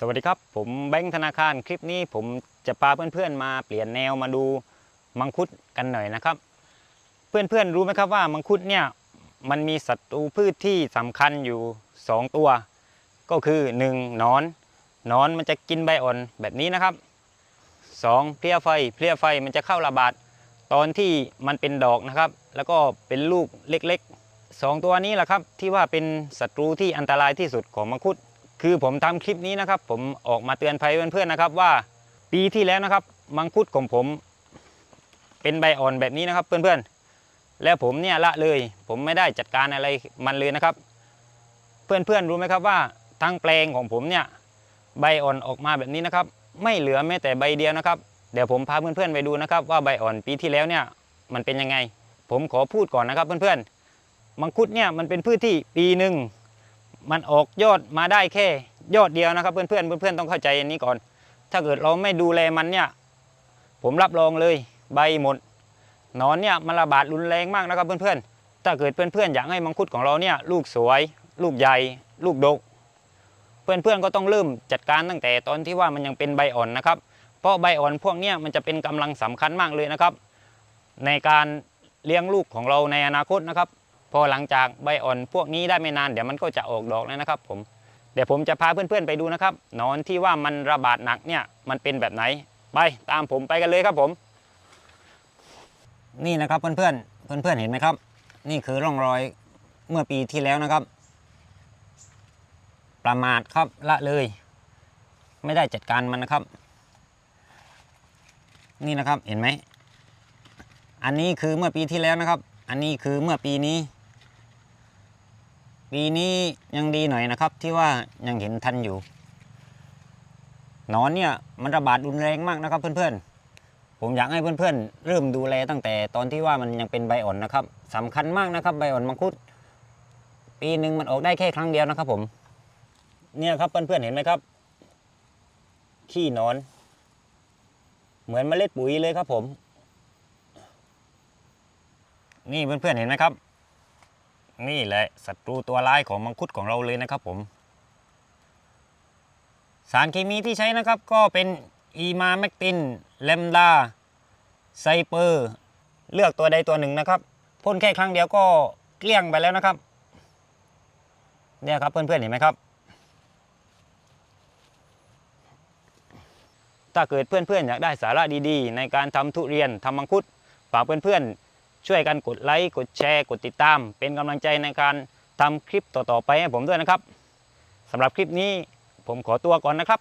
สวัสดีครับ ผมแบงค์ธนาคารคลิปนี้ผมจะพาเพื่อนๆมาเปลี่ยนแนวมาดูมังคุดกันหน่อยนะครับ เพื่อนๆรู้ไหมครับว่ามังคุดเนี่ยมันมีศัตรูพืชที่สำคัญอยู่ 2 ตัว ก็คือ 1. หนอนนอนมันจะกินใบอ่อนแบบนี้นะครับ 2. เพลี้ยไฟเพลี้ยไฟมันจะเข้าระบาดตอนที่มันเป็นดอกนะครับ แล้วก็เป็นลูกเล็กๆ 2 ตัวนี้แหละครับที่ว่าเป็นศัตรูที่อันตรายที่สุดของมังคุด คือผมทำคลิปนี้นะครับ ผมออกมาเตือนภัยเพื่อนๆนะครับ ว่าปีที่แล้วนะครับ มังคุดของผม เป็นใบอ่อนแบบนี้นะครับ เพื่อนๆ แล้วผมเนี่ยละเลย ผมไม่ได้จัดการอะไรมันเลยนะครับ เพื่อนๆรู้ไหมครับว่าทั้งแปลงของผมเนี่ยใบอ่อนออกมาแบบนี้นะครับ ไม่เหลือแม้แต่ใบเดียวนะครับ เดี๋ยวผมพาเพื่อนๆไปดูนะครับ ว่าใบอ่อนปีที่แล้วเนี่ยมันเป็นยังไง ผมขอพูดก่อนนะครับเพื่อนๆมังคุดเนี่ยมันเป็นพืชที่ปีหนึ่ง มันออกยอดมาได้แค่ยอดเดียวนะครับ เพื่อนๆเพื่อนต้องเข้าใจอันนี้ก่อน ถ้าเกิดเราไม่ดูแลมันเนี่ย ผมรับรองเลยใบหมดหนอนเนี่ยมันระบาดรุนแรงมากนะครับเพื่อนๆ ถ้าเกิดเพื่อนๆอยากให้มังคุดของเราเนี่ยลูกสวย ลูกใหญ่ ลูกดก เพื่อนๆก็ต้องเริ่มจัดการตั้งแต่ตอนที่ว่ามันยังเป็นใบอ่อนนะครับ เพราะใบอ่อนพวกเนี้ยมันจะเป็นกำลังสำคัญมากเลยนะครับ ในการเลี้ยงลูกของเราในอนาคตนะครับ อหลังจากใบอ่อนพวกนี้ได้ไม่นานเดี๋ยวมันก็จะออกดอกแล้วนะครับ ผมเดี๋ยวผมจะพาเพื่อนๆไปดูนะครับหนอนที่ว่ามันระบาดหนักเนี่ยมันเป็นแบบไหน ไปตามผมไปกันเลยครับผม นี่นะครับเพื่อนๆเพื่อนๆเห็นไหมครับ นี่คือร่องรอยเมื่อปีที่แล้วนะครับ ประมาทครับละเลย ไม่ได้จัดการมันนะครับ นี่นะครับเห็นไหมอันนี้คือเมื่อปีที่แล้วนะครับ อันนี้คือเมื่อปีนี้ ปีนี้ยังดีหน่อยนะครับ ที่ว่ายังเห็นทันอยู่หนอนเนี่ยมันระบาดรุนแรงมากนะครับ เพื่อนๆ ผมอยากให้เพื่อนๆ เริ่มดูแลตั้งแต่ตอนที่ว่ามันยังเป็นใบอ่อนนะครับสำคัญมากนะครับ ใบอ่อนมังคุด ปีหนึ่งมันออกได้แค่ครั้งเดียวนะครับ ผม เนี่ยครับเพื่อนๆเห็นไหมครับ ขี้หนอน เหมือนเมล็ดปุ๋ยเลยครับผม นี่เพื่อนๆเห็นไหมครับ นี่แหละศัตรูตัวร้ายของมังคุดของเราเลยนะครับผม สารเคมีที่ใช้นะครับก็เป็นอีมาแมกตินเลมดาไซเปอร์ เลือกตัวใดตัวหนึ่งนะครับพ่นแค่ครั้งเดียวก็เกลี้ยงไปแล้วนะครับ เนี่ยครับเพื่อนๆเห็นไหมครับ ถ้าเกิดเพื่อนๆอยากได้สาระดีๆ ในการทำทุเรียนทำมังคุดฝากเพื่อนๆ ช่วยกันกดไลค์กดแชร์ กดติดตาม เป็นกำลังใจในการทำคลิปต่อๆไปให้ผมด้วยนะครับสำหรับคลิปนี้ผมขอตัวก่อนนะครับ